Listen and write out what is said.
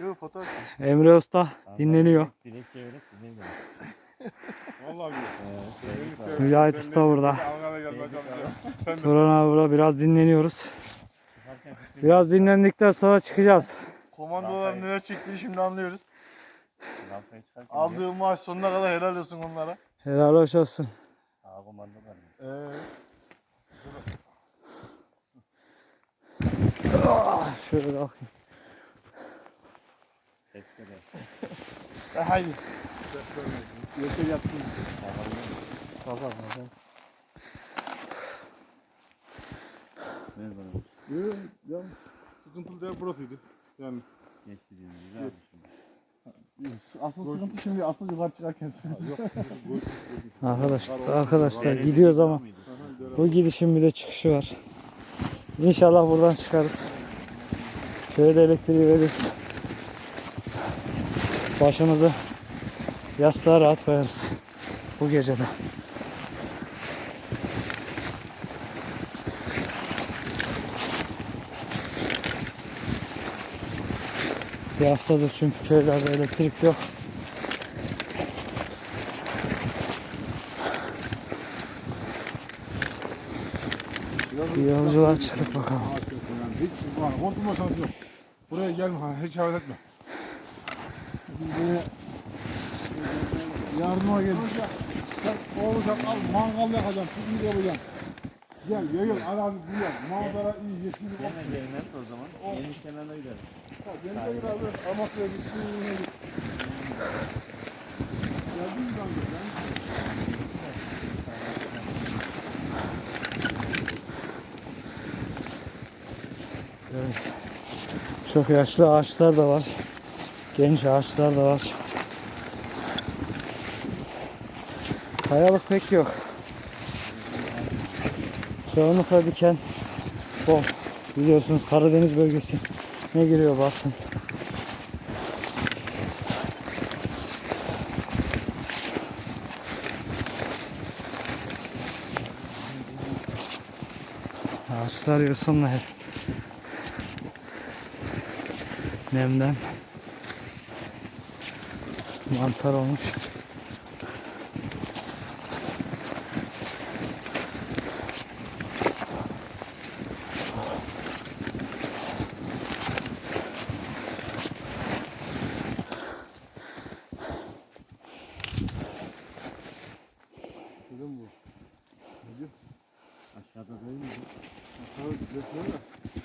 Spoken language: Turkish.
Yok fotoğraf. Emre Usta dinleniyor. Direkt çevirip dinleniyor. Vallahi. Evet, Mücahit Usta burada. Turan abi burada biraz dinleniyoruz. Fikri Biraz dinlendikten sonra çıkacağız. komandolar neler çektiğini şimdi anlıyoruz. Aldığım maaş sonuna kadar helal olsun onlara. Helal hoş olsun. Aa komando var. Ee, Ah, şöyle bakayım. Tezkere. e, haydi. Yeter yaptım. Tamam tamam. Ne bana? Yok ya sıkıntılı değil burasıydı. Yani Geçti diyorum. Güzel asıl sıkıntı şimdi asıl yukarı çıkarken Yok. Arkadaşlar, arkadaşlar gidiyoruz ama bu gidişin bir de çıkışı var. İnşallah buradan çıkarız. Köyde elektriği veririz. Başımızı yastığa rahat koyarız. Bu gecede. Bir haftadır çünkü köylerde elektrik yok. Bir yolculuğa çıktık bakalım. Hiç şansı yok. Buraya gelme hiç havet etme. Buraya yardıma gel. Sen olacak al mangal yakacağım, piknik yapacağım. Gel yayıl arazi güzel, manzara iyi, yeşillik Hemen gelmez o zaman. Yeni kenarına gidelim. Beni de biraz da Amasya'ya gitsin, yine git. Geldin mi kanka? Evet. Çok yaşlı ağaçlar da var. Genç ağaçlar da var. Kayalık pek yok. Çoğunlukla diken bol. Biliyorsunuz Karadeniz bölgesi ne giriyor bakın. Ağaçlar yosunla hep. Nemden Mantar olmuş. Aşağıda değil mi? Aşağıda götürüyor da.